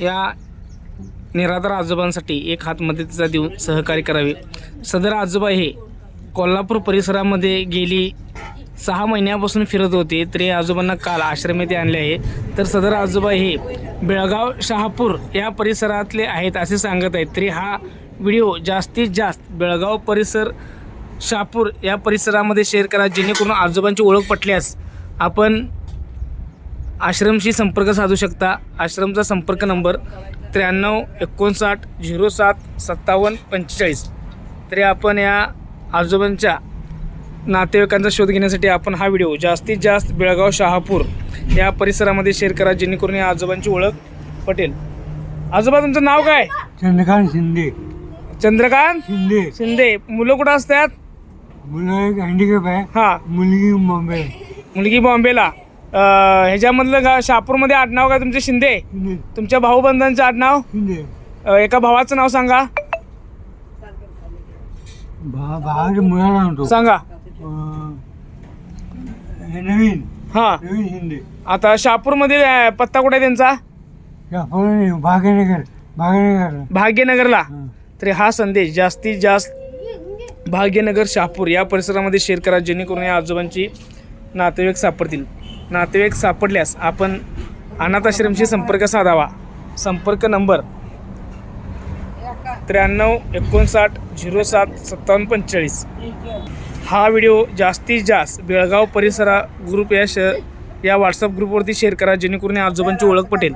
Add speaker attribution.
Speaker 1: या निराधार आजोबांसाठी एक हात मदतीचा देऊन सहकार्य करावे. सदर आजोबा हे कोल्हापूर परिसरामध्ये गेली सहा महिन्यापासून फिरत होते तर या आजोबांना काल आश्रम येथे आणले आहे. तर सदर आजोबा हे बेळगाव शहापूर या परिसरातले आहेत असे सांगत आहेत. तरी हा व्हिडिओ जास्तीत जास्त बेळगाव परिसर शहापूर या परिसरामध्ये शेअर करा जेणेकरून आजोबांची ओळख पटल्यास आपण आश्रमशी संपर्क साधू शकता. आश्रमचा संपर्क नंबर त्र्याण्णव एकोणसाठ झिरो सात सत्तावन्न पंचेचाळीस. तरी आपण या आजोबांच्या नातेवाईकांचा शोध घेण्यासाठी आपण हा व्हिडिओ जास्तीत जास्त बेळगाव शहापूर या परिसरामध्ये शेअर करा जेणेकरून या आजोबांची ओळख पटेल. आजोबा तुमचं नाव काय?
Speaker 2: चंद्रकांत शिंदे.
Speaker 1: चंद्रकांत
Speaker 2: शिंदे.
Speaker 1: शिंदे. मुलं कुठं असतात?
Speaker 2: मुलं एक हँडिकॅप आहे.
Speaker 1: हां.
Speaker 2: मुलगी मुंबई.
Speaker 1: मुलगी बॉम्बेला. ह्याच्यामधलं गा शहापूरमध्ये आडनाव काय तुमचे? शिंदे? तुमच्या भाऊबंधांचं आडनाव? अ, एका भावाचं नाव सांगा.
Speaker 2: भा भावाच्या मुलाला म्हणतो
Speaker 1: सांगा.
Speaker 2: अं, हे नवीन.
Speaker 1: हा.
Speaker 2: नवीन शिंदे.
Speaker 1: आता शहापूरमध्ये अ, पत्ता कुठे आहे त्यांचा?
Speaker 2: भाग्यनगर. भाग्यनगर
Speaker 1: भाग्यनगरला.
Speaker 2: हं.
Speaker 1: तरी हा संदेश जास्तीत जास्त भाग्यनगर शहापूर या परिसरामध्ये शेअर करा जेणेकरून या आजोबांची नातेवाईक सापडतील. नातेवाईक सापडल्यास आपण अनाथाश्रमशी संपर्क साधावा. संपर्क नंबर त्र्याण्णव एकोणसाठ झिरो सात सत्तावन्न पंचेचाळीस. हा व्हिडिओ जास्तीत जास्त बेळगाव परिसरा ग्रुप या श या व्हॉट्सअप ग्रुपवरती शेअर करा जेणेकरून आजोबांची ओळख पटेल.